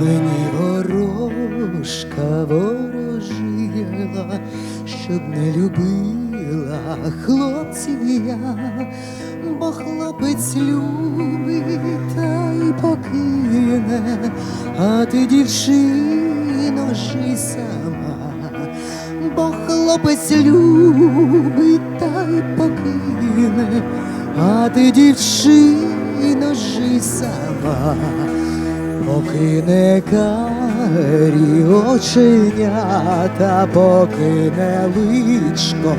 Мені ворожка ворожила, щоб не любила хлопців я, бо хлопець любить та й покине, а ти дівчино жи сама, бо хлопець любить та й покине, а ти дівчино жи сама. Покине карі оченята, покине личко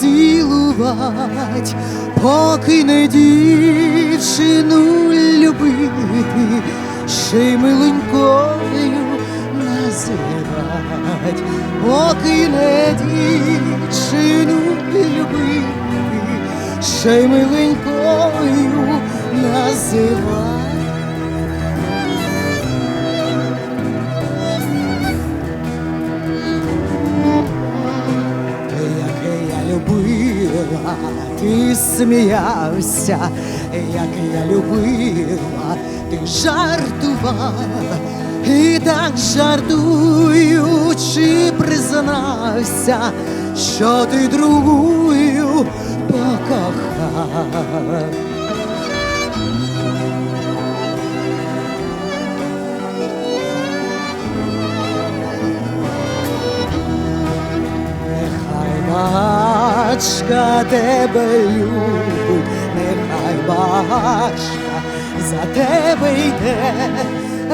цілувать, покине дівчину любити, ще й миленькою називать, покине дівчину любити, ще й миленькою називать. Я любила, ти сміявся, як я любила, ти жартував, і так жартуючи признався, що ти другою покохав. Бачка тебе любить, нехай бачка за тебе йде,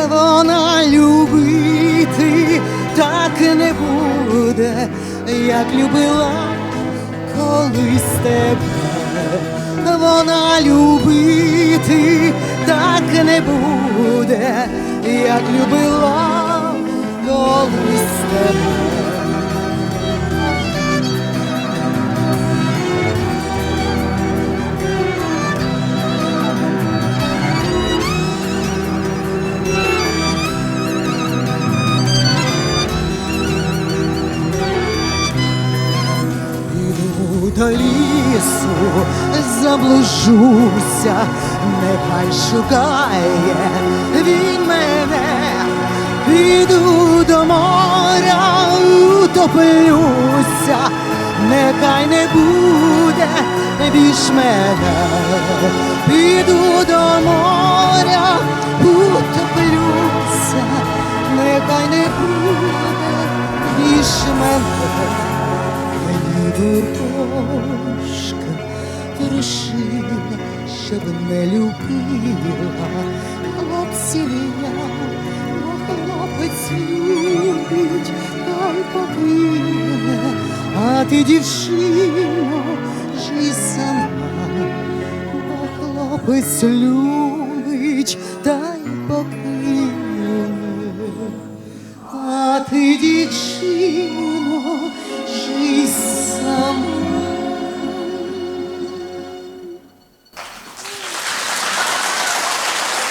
вона любити так не буде, як любила колись тебе, вона любити так не буде, як любила колись тебе. До лісу, заблужуся, нехай шукає він мене, піду до моря, утоплюся, нехай не буде більш мене, піду до моря, утоплюся, нехай не буде більш мене. Мені дорожка вирішила, щоб не любила. Хлопців я, бо хлопець любить, та й покине, а ти дівчино, жий сама, бо хлопець любить, та й покине,